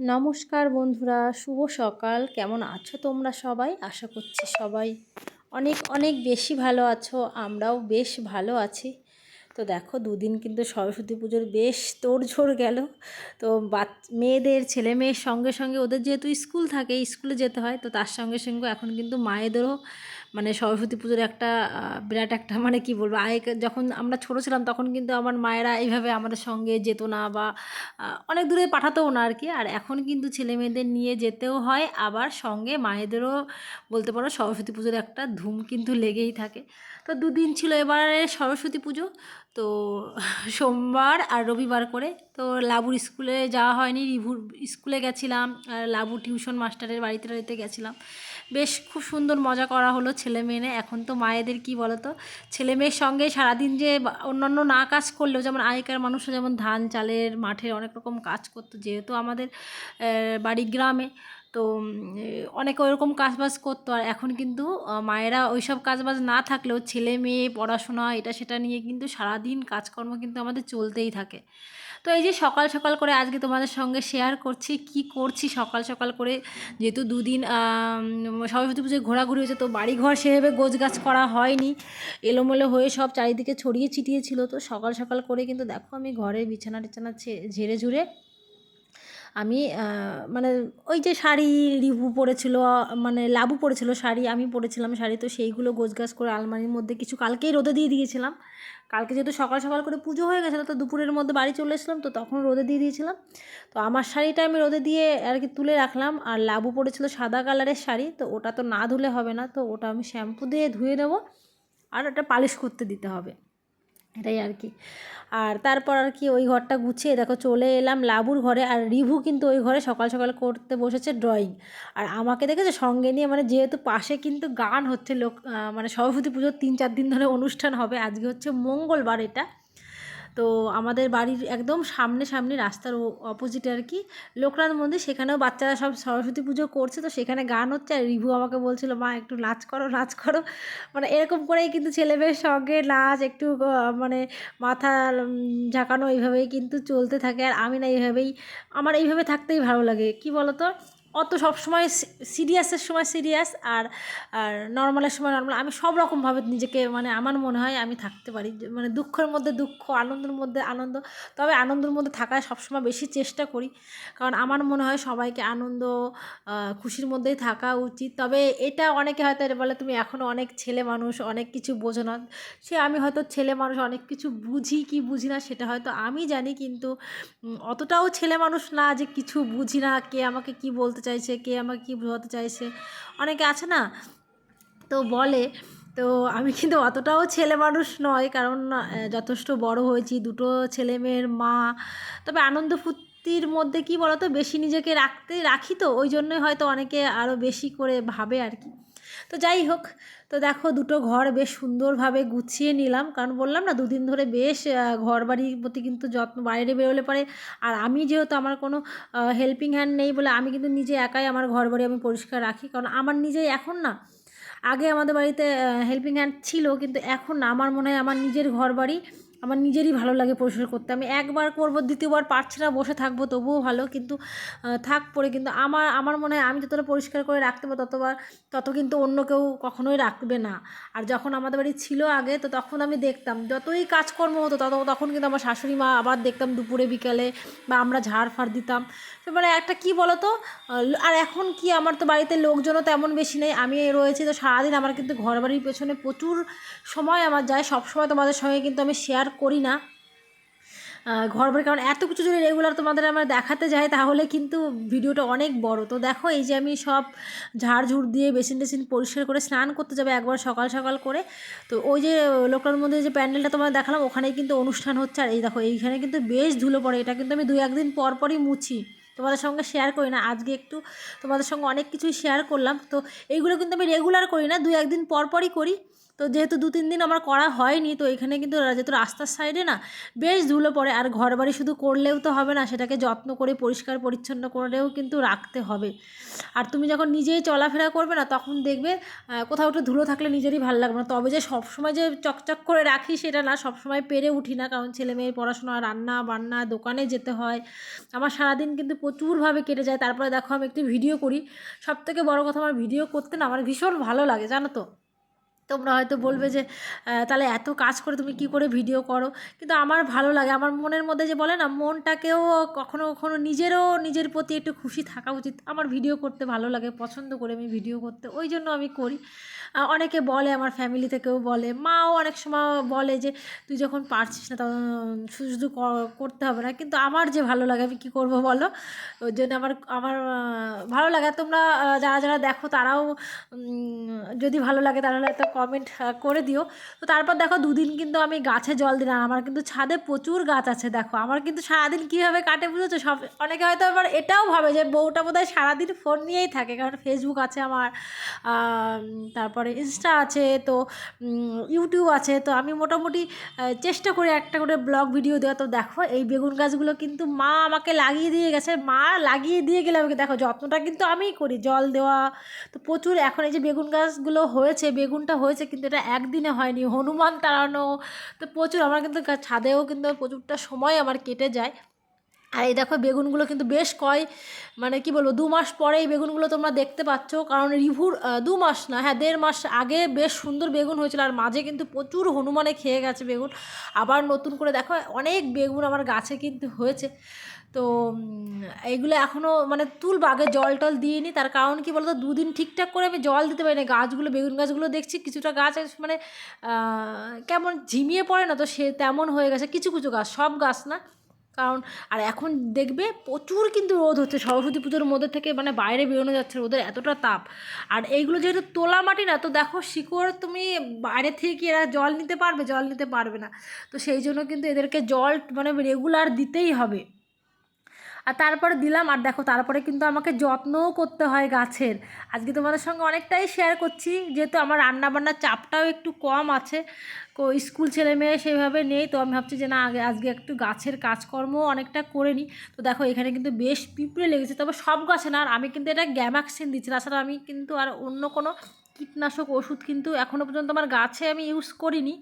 নমস্কার বন্ধুরা, শুভ সকাল। কেমন আছো তোমরা সবাই? আশা করছি সবাই অনেক অনেক বেশি ভালো আছো। আমরাও বেশ ভালো আছি। তো দেখো, দুদিন কিন্তু সরস্বতী পুজোর বেশ তোড়ঝোড় গেল। তো বাচ, মেয়েদের, ছেলে মেয়ের সঙ্গে সঙ্গে ওদের যেহেতু স্কুল থাকে, স্কুলে যেতে হয়, তো তার সঙ্গে সঙ্গে এখন কিন্তু মায়েদেরও মানে সরস্বতী পুজোর একটা বিরাট একটা মানে কি বলব আগে যখন আমরা ছোটো ছিলাম তখন কিন্তু আমার মায়েরা এইভাবে আমাদের সঙ্গে যেত না বা অনেক দূরে পাঠাতেও না আর কি। আর এখন কিন্তু ছেলে মেয়েদের নিয়ে যেতেও হয়, আবার সঙ্গে মায়েদেরও বলতে পারো সরস্বতী পুজোর একটা ধুম কিন্তু লেগেই থাকে। তো দুদিন ছিল এবারে সরস্বতী পুজো, তো সোমবার আর রবিবার করে। তো লাবুর স্কুলে যাওয়া হয়নি, রিভুর স্কুলে গেছিলাম, আর লাবু টিউশন মাস্টারের বাড়িতে বাড়িতে গেছিলাম। বেশ খুব সুন্দর মজা করা হলো ছেলে মেয়ে এখন তো মায়েদের কি বলতো? ছেলে মেয়ের সঙ্গে সারাদিন যে অন্যান্য না কাজ করলেও যেমন আগেকার মানুষরা যেমন ধান, চালের মাঠে অনেক রকম কাজ করতো, যেহেতু আমাদের বাড়ি গ্রামে, তো অনেক ওইরকম কাজবাজ করতো। আর এখন কিন্তু মায়েরা ওইসব কাজবাজ না থাকলেও ছেলে মেয়ে, পড়াশোনা, এটা সেটা নিয়ে কিন্তু সারাদিন কাজকর্ম কিন্তু আমাদের চলতেই থাকে। তো এই যে সকাল সকাল করে আজকে তোমাদের সঙ্গে শেয়ার করছি, কি করছি সকাল সকাল করে, যেহেতু দুদিন সরস্বতী পুজোয় ঘোরাঘুরি হয়েছে তো বাড়িঘর সেভাবে গাছ করা হয়নি। এলোমেলো হয়ে সব চারিদিকে ছড়িয়ে ছিটিয়ে ছিল তো সকাল সকাল করে কিন্তু দেখো আমি ঘরের বিছানা টিছানা ঝেড়ে ঝুড়ে আমি মানে ওই যে শাড়ি রিভু পরেছিল মানে লাবু পরেছিল শাড়ি, আমি পরেছিলাম শাড়ি, তো সেইগুলো গোছগাছ করে আলমারির মধ্যে কিছু কালকেই রোদে দিয়ে দিয়েছিলাম। কালকে যেহেতু সকাল সকাল করে পুজো হয়ে গেছিল তো দুপুরের মধ্যে বাড়ি চলে এসেছিলাম, তো তখন রোদে দিয়ে দিয়েছিলাম। তো আমার শাড়িটা আমি রোদে দিয়ে আর কি তুলে রাখলাম, আর লাবু পরেছিল সাদা কালারের শাড়ি, তো ওটা তো না ধুলে হবে না, তো ওটা আমি শ্যাম্পু দিয়ে ধুয়ে নেব, আর ওটা পালিশ করতে দিতে হবে। এটাই আর কি। আর তারপর আর কি ওই ঘরটা গুছিয়ে দেখো চলে এলাম লাবুর ঘরে আর রিভু কিন্তু ওই ঘরে সকাল সকাল করতে বসেছে ড্রয়িং আর আমাকে দেখেছে সঙ্গে নিয়ে মানে যেহেতু পাশে কিন্তু গান হচ্ছে লোক মানে সরস্বতী পুজোর তিন চার দিন ধরে অনুষ্ঠান হবে, আজকে হচ্ছে মঙ্গলবার এটা। তো আমাদের বাড়ির একদম সামনে সামনে রাস্তার অপোজিটে আর কি, লোকনাথ মন্দির, সেখানেও বাচ্চারা সব সরস্বতী পুজো করছে, তো সেখানে গান হচ্ছে আর রিভু আমাকে বলছিল, মা, একটু নাচ করো নাচ করো। মানে এরকম করেই কিন্তু ছেলেমেয়ের সঙ্গে নাচ, একটু মানে মাথা ঝাঁকানো এইভাবেই কিন্তু চলতে থাকে, আর আমি না এইভাবেই, আমার এইভাবে থাকতেই ভালো লাগে। কি বলতো? অত সব সময় সিরিয়াসের সময় সিরিয়াস আর আর নর্মালের সময় নর্মাল আমি সব রকমভাবে নিজেকে মানে আমার মনে হয় আমি থাকতে পারি। মানে দুঃখের মধ্যে দুঃখ, আনন্দের মধ্যে আনন্দ। তবে আনন্দের মধ্যে থাকার সবসময় বেশি চেষ্টা করি। কারণ আমার মনে হয় সবাইকে আনন্দ খুশির মধ্যেই থাকা উচিত। তবে এটা অনেকে হয়তো এটা বলে, তুমি এখনও অনেক ছেলে মানুষ, অনেক কিছু বোঝো না। সে আমি হয়তো ছেলে মানুষ, অনেক কিছু বুঝি কি বুঝি না, সেটা হয়তো আমি জানি। কিন্তু অতটাও ছেলে মানুষ না যে কিছু বুঝি না, কে আমাকে কি বলতে বলতে চাইছে, কে আমাকে কী বোঝাতে চাইছে, অনেকে আছে না, তো বলে, তো আমি কিন্তু অতটাও ছেলে মানুষ নয়, কারণ যথেষ্ট বড় হয়েছি, দুটো ছেলে মেয়ের মা, তবে আনন্দ ফুর্তির মধ্যে কি বলতো, বেশি নিজেকে রাখতে, রাখি তো, ওই জন্যই হয়তো অনেকে আরও বেশি করে ভাবে আর কি। তো যাই হোক তো দেখো দুটো ঘর বেশ সুন্দরভাবে গুছিয়ে নিলাম। কারণ বললাম না, দুদিন ধরে বেশ ঘর বাড়ির প্রতি কিন্তু যত্ন, বাইরে বেরোলে পরে আর আমি যেহেতু আমার কোনো হেল্পিং হ্যান্ড নেই বলে আমি কিন্তু নিজে একাই আমার ঘর বাড়ি আমি পরিষ্কার রাখি। কারণ আমার নিজেই এখন না, আগে আমাদের বাড়িতে হেল্পিং হ্যান্ড ছিল কিন্তু এখন আমার মনে হয় আমার নিজের ঘর বাড়ি আমার নিজেরই ভালো লাগে পরিষ্কার করতে। আমি একবার করব, দ্বিতীয়বার পারছি না, বসে থাকব, তবুও ভালো। কিন্তু থাক পরে, কিন্তু আমার আমার মনে হয় আমি যতটা পরিষ্কার করে রাখতে পারব, ততবার, তত কিন্তু অন্য কেউ কখনোই রাখবে না। আর যখন আমাদের বাড়ি ছিল আগে, তো তখন আমি দেখতাম, যতই কাজকর্ম হতো, তত, তখন কিন্তু আমার শাশুড়ি মা আবার দেখতাম দুপুরে, বিকালে, বা আমরা ঝাড় ফাড় দিতাম। এবারে একটা কি বলতো আর এখন কি, আমার তো বাড়িতে লোকজনও তেমন বেশি নেই। আমি রয়েছি তো সারাদিন আমার কিন্তু ঘর বাড়ির পেছনে প্রচুর সময় আমার যায়। সব সময় তোমাদের সঙ্গে কিন্তু আমি শেয়ার করি না। ঘর কারণ এত কিছু যদি রেগুলার তোমাদের আমার দেখাতে যাই তাহলে কিন্তু ভিডিওটা অনেক বড়। তো দেখো, এই যে আমি সব ঝাড়ঝুড় দিয়ে বেসিন টেসিন পরিষ্কার করে স্নান করতে যাবে একবার সকাল সকাল করে। তো ওই যে লোকটার মধ্যে যে প্যান্ডেলটা তোমাদের দেখালাম, ওখানেই কিন্তু অনুষ্ঠান হচ্ছে। আর এই দেখো, এইখানে কিন্তু বেশ ধুলো পড়ে। এটা কিন্তু আমি দু একদিন পর পরই মুছি। তোমাদের সঙ্গে শেয়ার করি না। আজকে একটু তোমাদের সঙ্গে অনেক কিছুই শেয়ার করলাম। তো এইগুলো কিন্তু আমি রেগুলার করি না দু একদিন পর পরই করি। তো যেহেতু দু তিন দিন আমার করা হয়নি, তো এখানে কিন্তু যেহেতু রাস্তার সাইডে না, বেশ ধুলো পড়ে। আর ঘর বাড়ি শুধু করলেও তো হবে না, সেটাকে যত্ন করে, পরিষ্কার, পরিচ্ছন্ন করেও কিন্তু রাখতে হবে। আর তুমি যখন নিজেই চলাফেরা করবে না, তখন দেখবে কোথাও একটু ধুলো থাকলে নিজেরই ভালো লাগবে না। তবে যে সবসময় যে চকচক করে রাখি সেটা না, সবসময় পেরে উঠি না, কারণ ছেলে মেয়ের পড়াশোনা, রান্না বান্না, দোকানে যেতে হয়। আমার সারাদিন কিন্তু প্রচুরভাবে কেটে যায়। তারপরে দেখো আমি একটু ভিডিও করি। সব থেকে বড়ো কথা, আমার ভিডিও করতে না, আমার ভীষণ ভালো লাগে, জানো তো? তোমরা হয়তো বলবে যে তাহলে এত কাজ করে তুমি কি করে ভিডিও করো? কিন্তু আমার ভালো লাগে, আমার মনের মধ্যে যে বলে না, মনটাকেও কখনো কখনো নিজেরও নিজের প্রতি একটু খুশি থাকা উচিত। আমার ভিডিও করতে ভালো লাগে, পছন্দ করে আমি ভিডিও করতে, ওই জন্য আমি করি। অনেকে বলে, আমার ফ্যামিলি থেকেও বলে, মাও অনেক সময় বলে যে, তুই যখন পারছিস না তখন শুধু শুধু করতে হবে না। কিন্তু আমার যে ভালো লাগে, আমি কী করব বলো? ওই জন্য আমার আমার ভালো লাগে। তোমরা যারা যারা দেখো তারাও যদি ভালো লাগে তাহলে একটা কমেন্ট করে দিও। তো তারপর দেখো দুদিন কিন্তু আমি গাছে জল দিলাম আমার কিন্তু ছাদে প্রচুর গাছ আছে, দেখো। আমার কিন্তু সারাদিন কীভাবে কাটে বুঝেছ? সব, অনেকে হয়তো আবার এটাও ভাবে যে বউটা বোধহয় সারাদিন ফোন নিয়েই থাকে, কারণ ফেসবুক আছে আমার তারপরে ইনস্টা আছে, তো ইউটিউব আছে। তো আমি মোটামুটি চেষ্টা করি একটা করে ব্লগ ভিডিও দেওয়া তো দেখো, এই বেগুন গাছগুলো কিন্তু মা আমাকে লাগিয়ে দিয়ে গেছে। মা লাগিয়ে দিয়ে গেলে আমাকে, দেখো, যত্নটা কিন্তু আমিই করি, জল দেওয়া। তো প্রচুর, এখন এই যে বেগুন গাছগুলো হয়েছে, বেগুনটা হয়েছে কিন্তু এটা একদিনে হয়নি, হনুমান তাড়ানো। তো প্রচুর আমার কিন্তু ছাদেও কিন্তু প্রচুরটা সময় আমার কেটে যায়। আর এই দেখো বেগুনগুলো কিন্তু বেশ কয় মানে কি বলব, দু মাস পরে এই বেগুনগুলো তোমরা দেখতে পাচ্ছ। কারণ রিভুর দু মাস না হ্যাঁ দেড় মাস আগে বেশ সুন্দর বেগুন হয়েছিল। আর মাঝে কিন্তু প্রচুর হনুমানে খেয়ে গেছে বেগুন। আবার নতুন করে দেখো, অনেক বেগুন আমার গাছে কিন্তু হয়েছে। তো এইগুলো এখনও মানে তুলবো, আগে জল টল দিইনি তার কারণ কি বলতো, দুদিন ঠিকঠাক করে আমি জল দিতে পারি না গাছগুলো, বেগুন গাছগুলো দেখছি, কিছুটা গাছ মানে কেমন ঝিমিয়ে পড়ে না, তো সে তেমন হয়ে গেছে, কিছু কিছু গাছ, সব গাছ না। কারণ, আর এখন দেখবে প্রচুর কিন্তু রোদ হচ্ছে, সরস্বতী পুজোর মধ্যে থেকে মানে বাইরে বেরোনো যাচ্ছে, রোদের এতটা তাপ। আর এইগুলো যেহেতু তোলা মাটি না, তো দেখো শিকড় তুমি বাইরে থেকে কি এরা জল নিতে পারবে, জল নিতে পারবে না। তো সেই জন্য কিন্তু এদেরকে জল মানে রেগুলার দিতেই হবে। আর তারপরে দিলাম, আর দেখো তারপরে কিন্তু আমাকে যত্নও করতে হয় গাছের। আজকে তোমাদের সঙ্গে অনেকটাই শেয়ার করছি, যেহেতু আমার রান্নাবান্নার চাপটাও একটু কম আছে স্কুল ছেলে মেয়ে সেইভাবে নেই, তো আমি ভাবছি যে না, আগে, আজকে একটু গাছের কাজকর্ম অনেকটা করে নিই। তো দেখো এখানে কিন্তু বেশ পিঁপড়ে লেগেছে, তবে সব গাছে না, আর আমি কিন্তু এটা গ্যামাক্সিন দিচ্ছি, তাছাড়া আমি কিন্তু আর অন্য কোনো কীটনাশক ওষুধ কিন্তু এখনও পর্যন্ত আমার গাছে আমি ইউজ করিনি।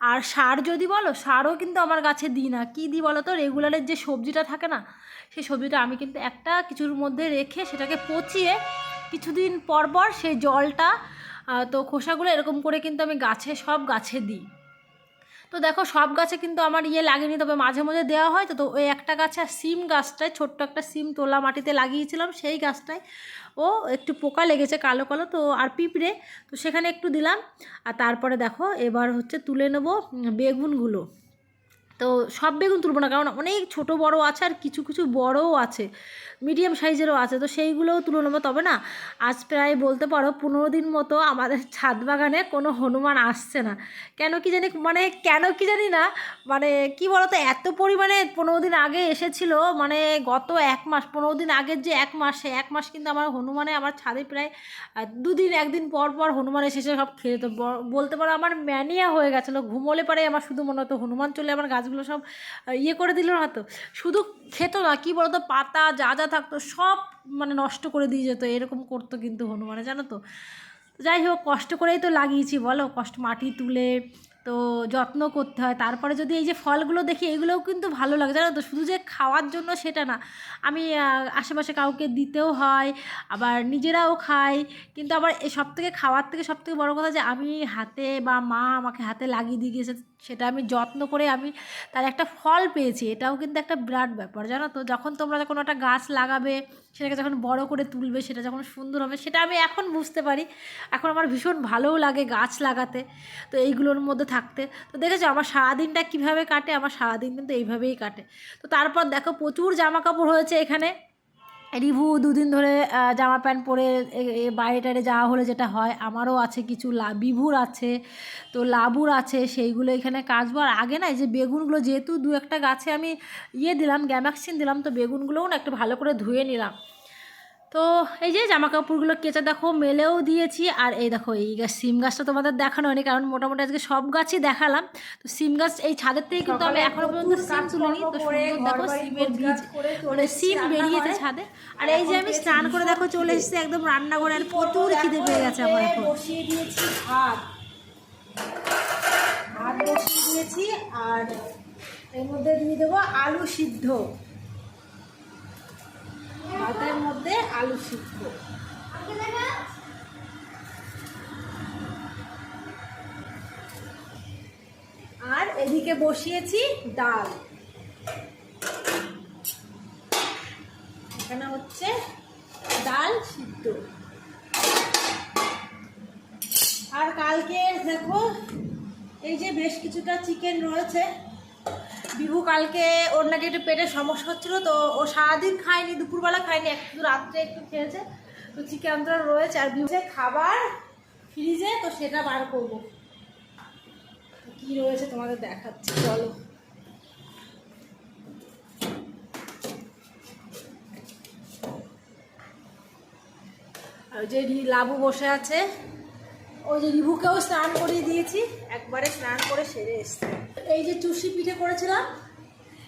আর সার যদি বলো, সারও কিন্তু আমার গাছে দিই না। কী দিই বলো তো? রেগুলারের যে সবজিটা থাকে না, সেই সবজিটা আমি কিন্তু একটা কিছুর মধ্যে রেখে সেটাকে পচিয়ে কিছুদিন পর পর সেই জলটা তো খোসাগুলো এরকম করে কিন্তু আমি গাছে, সব গাছে দিই। তো দেখো সব গাছে কিন্তু আমার ইয়ে লাগেনি, তবে মাঝে মাঝে দেওয়া হয় তো তো ওই একটা গাছে সিম গাছটায়, ছোট্ট একটা সিম তোলা মাটিতে লাগিয়েছিলাম, সেই গাছটায় ও একটু পোকা লেগেছে কালো কালো, তো আর পিঁপড়ে, তো সেখানে একটু দিলাম। আর তারপরে দেখো এবার হচ্ছে তুলে নেব বেগুনগুলো। তো সব বেগুন তুলবো না, কারণ অনেক ছোট বড় আছে আর কিছু কিছু বড়ও আছে মিডিয়াম সাইজেরও আছে, তো সেইগুলোও তুলে নেব। তবে না, আজ প্রায় বলতে পারো পনেরো দিন মতো আমাদের ছাদ বাগানে কোনো হনুমান আসছে না। কেন কি জানি মানে কেন কি জানি না মানে কি বলতো, এত পরিমাণে পনেরো দিন আগে এসেছিল মানে গত এক মাস, পনেরো দিন আগের যে এক মাস সে এক মাস কিন্তু আমার হনুমানে আমার ছাদে প্রায় দুদিন, একদিন পর পর হনুমান এসে এসে সব খেয়ে ব- বলতে পারো আমার ম্যানিয়া হয়ে গেছিল, ঘুমোলে পারে আমার শুধু মনে হতো হনুমান চলে আমার গাছগুলো সব ইয়ে করে দিল না তো। শুধু খেত না, কী বলতো, পাতা যা যা থাকতো সব মানে নষ্ট করে দিয়ে যেত, এরকম করতো কিন্তু হনুমানে, জানো তো। যাই হোক, কষ্ট করেই তো লাগিয়েছি, বলো, কষ্ট মাটি তুলে তো যত্ন করতে হয়। তারপরে যদি এই যে ফলগুলো দেখি, এগুলোও কিন্তু ভালো লাগে, জানো তো। শুধু যে খাওয়ার জন্য সেটা না। আমি আশেপাশে কাউকে দিতেও হয়, আবার নিজেরাও খাই, কিন্তু আবার সব থেকে খাওয়ার থেকে সব থেকে বড়ো কথা যে আমি হাতে বা মা আমাকে হাতে লাগিয়ে দিয়ে গিয়েছে সেটা আমি যত্ন করে আমি তার একটা ফল পেয়েছি, এটাও কিন্তু একটা বিরাট ব্যাপার। জানো তো, যখন তোমরা কোনো একটা গাছ লাগাবে, সেটাকে যখন বড় করে তুলবে, সেটা যখন সুন্দর হবে, সেটা আমি এখন বুঝতে পারি। এখন আমার ভীষণ ভালোও লাগে গাছ লাগাতে, তো এইগুলোর মধ্যে থাকতে। তো দেখেছ, আমার সারাদিনটা কীভাবে কাটে? আমার সারাদিন কিন্তু এইভাবেই কাটে। তো তারপর দেখো, প্রচুর জামা কাপড় হয়েছে এখানে। রিভু দুদিন ধরে জামা প্যান্ট পরে বাইরে টাইরে যাওয়া হলে যেটা হয়, আমারও আছে কিছু লা, বিভুর আছে, তো লাবুর আছে, সেইগুলো এখানে কাচবো আর আগে না যে বেগুনগুলো, যেহেতু দু একটা গাছে আমি ইয়ে দিলাম, গ্যামাক্সিন দিলাম, তো বেগুনগুলোও না একটু ভালো করে ধুয়ে নিলাম। তো এই যে জামা কাপড়গুলো কেচে দেখো মেলেও দিয়েছি। আর এই দেখো এই গাছ সিম গাছটা তোমাদের দেখানো হয়নি কারণ মোটামুটি আজকে সব গাছই দেখালাম। তো সিম গাছ এই ছাদের থেকে কিন্তু আমি এখনও পর্যন্ত সিম তুলিনি। তো সুন্দর দেখো সিমের বীজ মানে সিম বেরিয়েছে ছাদে। আর এই যে আমি স্নান করে দেখো চলে এসেছি একদম রান্নাঘরে আর প্রচুর খিদে পেয়ে গেছে আমার এখন। বসিয়ে দিয়েছি ভাত। ভাত বসিয়ে দিয়েছি আর এর মধ্যে দিয়ে দেবো আলু সিদ্ধ। ভাতের মধ্যে আলু সিদ্ধ। আর এদিকে বসিয়েছি ডাল। এখানে হচ্ছে ডাল সিদ্ধ। আর কালকে দেখো, এই যে বেশ কিছুটা চিকেন রয়েছে। বিভু কালকে ওর নাকি একটু পেটের সমস্যা হচ্ছিল, তো ও সারাদিন খায়নি, দুপুরবেলা খায়নি, একটু রাত্রে একটু খেয়েছে। তো চিকেন তো রয়েছে, আর বিভু খাবার ফ্রিজে তো সেটা বার করব। কি রয়েছে তোমাদের দেখাচ্ছি, চলো। আর যে লাবু বসে আছে, ওই যে রিভুকেও স্নান করিয়ে দিয়েছি, একবারে স্নান করে সেরে এসছে। এই যে চুষি পিঠে করেছিলাম,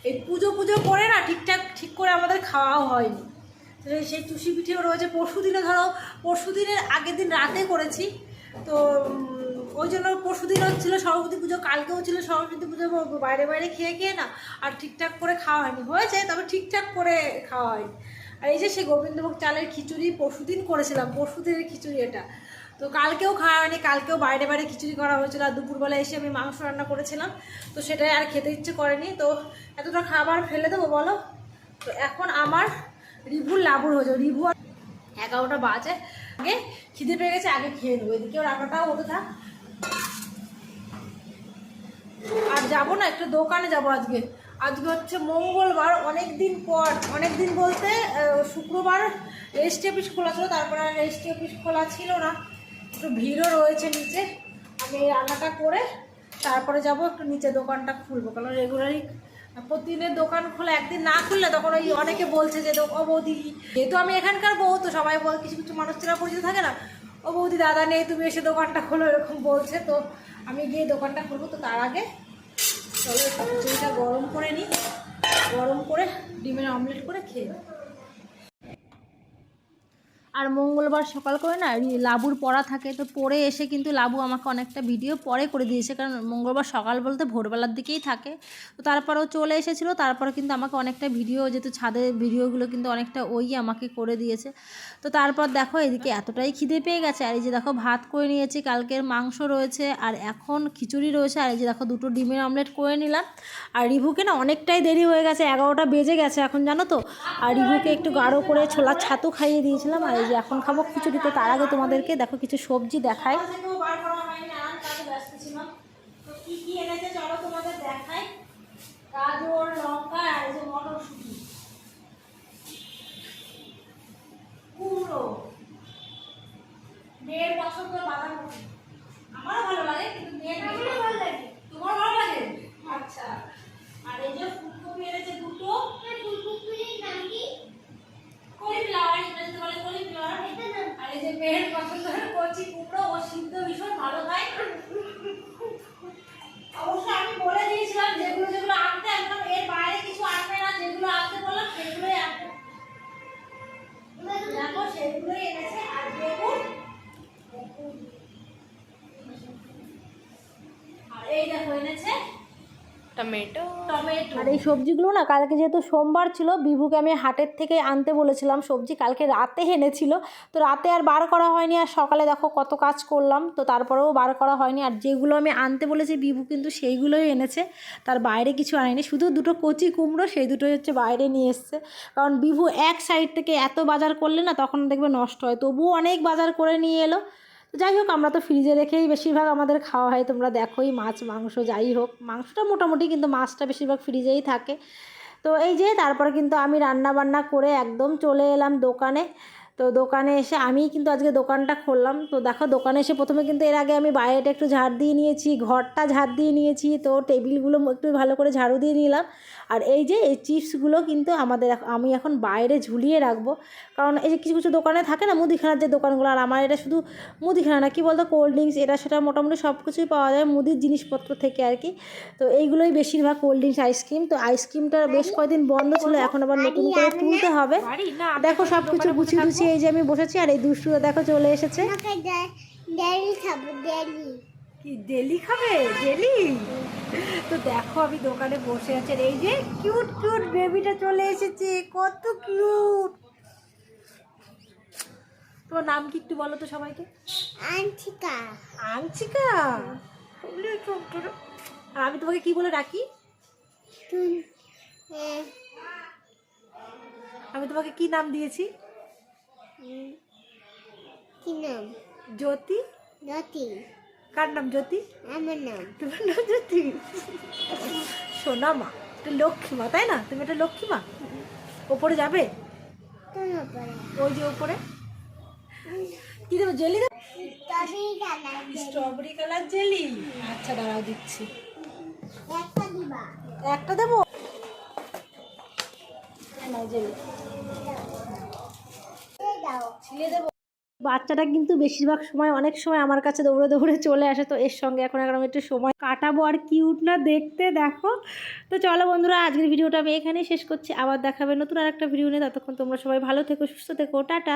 এই পুজো পুজো করে না ঠিকঠাক ঠিক করে আমাদের খাওয়াও হয়নি। সেই- সেই চুষি পিঠেও রয়েছে পরশু দিনে ধরো পরশু দিনের আগের দিন রাতে করেছি। তো ওই জন্য পরশু দিন হচ্ছিল সরস্বতী পুজো, কালকেও ছিল, সরস্বতী পুজো বাইরে বাইরে খেয়ে খেয়ে না আর ঠিকঠাক করে খাওয়া হয়নি। হয়েছে, তবে ঠিকঠাক করে খাওয়া হয়নি। আর এই যে সে গোবিন্দভোগ চালের খিচুড়ি পরশুদিন করেছিলাম, পরশুদিনের খিচুড়ি এটা। তো কালকেও খাওয়া হয়নি, কালকেও বাইরে বাইরে খিচুড়ি করা হয়েছিল আর দুপুরবেলা এসে আমি মাংস রান্না করেছিলাম। তো সেটাই আর খেতে ইচ্ছে করেনি। তো এতটা খাবার ফেলে দেবো বলো? তো এখন আমার রিভুর লাভুর হয়েছে। রিভু আর এগারোটা বাজে। আগে খিদে পেয়ে গেছে, আগে খেয়ে নেব। এদিকেও রান্নাটাও হতে থাক। আর যাব না, একটু দোকানে যাব আজকে। আজকে হচ্ছে মঙ্গলবার অনেক দিন পর। অনেক দিন বলতে শুক্রবার রেজিস্ট্রি অফিস খোলা ছিল, তারপরে রেজিস্ট্রি অফিস খোলা ছিল না। একটু ভিড়ও রয়েছে নিচে। আমি এই রান্নাটা করে তারপরে যাব একটু নিচে দোকানটা খুলবো। কারণ রেগুলারই প্রতিদিনের দোকান খোলা, একদিন না খুললে তখন ওই অনেকে বলছে যে, ও বৌদি। যেহেতু আমি এখানকার বউ, তো সবাই কিছু কিছু মানুষ চেনা পরিচিত থাকে না। ও বৌদি, দাদা নেই, তুমি এসে দোকানটা খোলো, এরকম বলছে। তো আমি গিয়ে দোকানটা খুলবো। তো তার আগে চলো খিচুড়িটা গরম করে নিই। গরম করে ডিমের অমলেট করে খেয়ে। আর মঙ্গলবার সকাল করে না লাবুর পড়া থাকে, তো পড়ে এসে কিন্তু লাবু আমাকে অনেকটা ভিডিও পরে করে দিয়েছে। কারণ মঙ্গলবার সকাল বলতে ভোরবেলার দিকেই থাকে। তো তারপরেও চলে এসেছিল, তারপরে কিন্তু আমাকে অনেকটা ভিডিও যেহেতু ছাদের ভিডিওগুলো কিন্তু অনেকটা ওই আমাকে করে দিয়েছে। তো তারপর দেখো এদিকে এতটাই খিদে পেয়ে গেছে। আর এই যে দেখো ভাত করে নিয়েছি, কালকের মাংস রয়েছে, আর এখন খিচুড়ি রয়েছে। আর এই যে দেখো দুটো ডিমের অমলেট করে নিলাম। আর রিভুকে না অনেকটাই দেরি হয়ে গেছে, এগারোটা বেজে গেছে এখন জানো তো। আর রিভুকে একটু গাঢ় করে ছোলার ছাতু খাইয়ে দিয়েছিলাম, আর এই যে এখন খাব খিচুড়ি। তো তার আগে তোমাদেরকে দেখো কিছু সবজি দেখায় সকাল থেকেও বার করা হয়নি নানান কাজে ব্যস্ত ছিলাম তো কি কি এনেছে চলো তোমাদের দেখাই। গাজর লঙ্কা আর যে মটরশুঁটি কুমড়ো মেয়ের পছন্দের বাঁধাকপি আমারও ভালো লাগে কিন্তু মেয়ের ভালো লাগে। তোমার ভালো লাগে? আচ্ছা আর এই যে ফুলকপি এনেছে দুটো কলিফ্লাওয়ার ইংরেজিতে বলে কলিফ্লাওয়ার মেয়ের পছন্দের কচি কুমড়ো ও সিদ্ধ ভীষণ ভালো খায় টমেটো টমেটো আর এই সবজিগুলো না কালকে যেহেতু সোমবার ছিল বিভুকে আমি হাটের থেকে আনতে বলেছিলাম সবজি কালকে রাতে এনেছিল। তো রাতে আর বার করা হয়নি আর সকালে দেখো কত কাজ করলাম তো তারপরেও বার করা হয়নি। আর যেগুলো আমি আনতে বলেছি বিভু কিন্তু সেইগুলোই এনেছে তার বাইরে কিছু আনেনি। শুধু দুটো কচি কুমড়ো সেই দুটোই হচ্ছে বাইরে নিয়ে এসছে। কারণ বিভু এক সাইড থেকে এত বাজার করলে না তখন দেখবে নষ্ট হয়। তবুও অনেক বাজার করে নিয়ে এলো। যাই হোক, আমরা তো ফ্রিজে রেখেই বেশিরভাগ আমাদের খাওয়া হয়। তোমরা দেখোই মাছ, মাংস, যাই হোক। মাংসটা মোটামুটি কিন্তু মাছটা বেশিরভাগ ফ্রিজেই থাকে। তো এই যে, তারপরে কিন্তু আমি রান্না বান্না করে একদম চলে এলাম দোকানে। তো দোকানে এসে আমি কিন্তু আজকে দোকানটা খুললাম। তো দেখো দোকানে এসে প্রথমে কিন্তু এর আগে আমি বাইরেটা একটু ঝাড় দিয়ে নিয়েছি ঘরটা ঝাড় দিয়ে নিয়েছি তো টেবিলগুলো একটু ভালো করে ঝাড়ু দিয়ে নিলাম। আর এই যে এই চিপসগুলো কিন্তু আমাদের আমি এখন বাইরে ঝুলিয়ে রাখব। কারণ এই যে কিছু কিছু দোকানে থাকে না মুদিখানার যে দোকানগুলো আর আমার এটা শুধু মুদিখানা না কী বলতো কোল্ড ড্রিঙ্কস এটা সেটা মোটামুটি সব কিছুই পাওয়া যায় মুদির জিনিসপত্র থেকে আর কি। তো এইগুলোই বেশিরভাগ কোল্ড ড্রিঙ্কস আইসক্রিম। তো আইসক্রিমটা বেশ কয়দিন বন্ধ ছিল এখন আবার নতুন করে তুলতে হবে। দেখো সব কিছু গুছিয়ে গুছিয়ে এই যে আমি বসেছি আর এই দুষ্টুরা দেখো চলে এসেছে। ডেলি খাব ডেলি। কি ডেলি খাবে? ডেলি? তো দেখো আমি দোকানে বসে আছি এই যে কিউট কিউট বেবিটা চলে এসেছে কত কিউট! তোমার নাম কি একটু বলো তো সবাইকে? আংশিকা ওলে আর আমি তোমাকে কি বলে ডাকি? আমি তোমাকে কি নাম দিয়েছি? কি নাম? জ্যোতি। রতি কার নাম জ্যোতি? আমার নাম। তোমার নাম জ্যোতি? সোনা মা এটা লক্ষ্মী মা তাই না? তুমি এটা লক্ষ্মী মা? ওপরে যাবে? ওই যে ওপরে। কি দেবো? জেলি। Strawberry colour jelly? আচ্ছা দাঁড়াও দিচ্ছি। একটা দেবো। জেলি। বাচ্চাটা কিন্তু বেশিরভাগ সময়, অনেক সময় আমার কাছে দৌড়ে দৌড়ে চলে আসে, তো এর সঙ্গে এখন এখন আমি একটু সময় কাটাবো আর কিউট না দেখতে, দেখো। তো চলো বন্ধুরা, আজকের ভিডিওটা আমি এখানেই শেষ করছি। আবার দেখাবে নতুন আর একটা ভিডিও নিয়ে। ততক্ষণ তোমরা সবাই ভালো থেকো, সুস্থ থেকো, টাটা।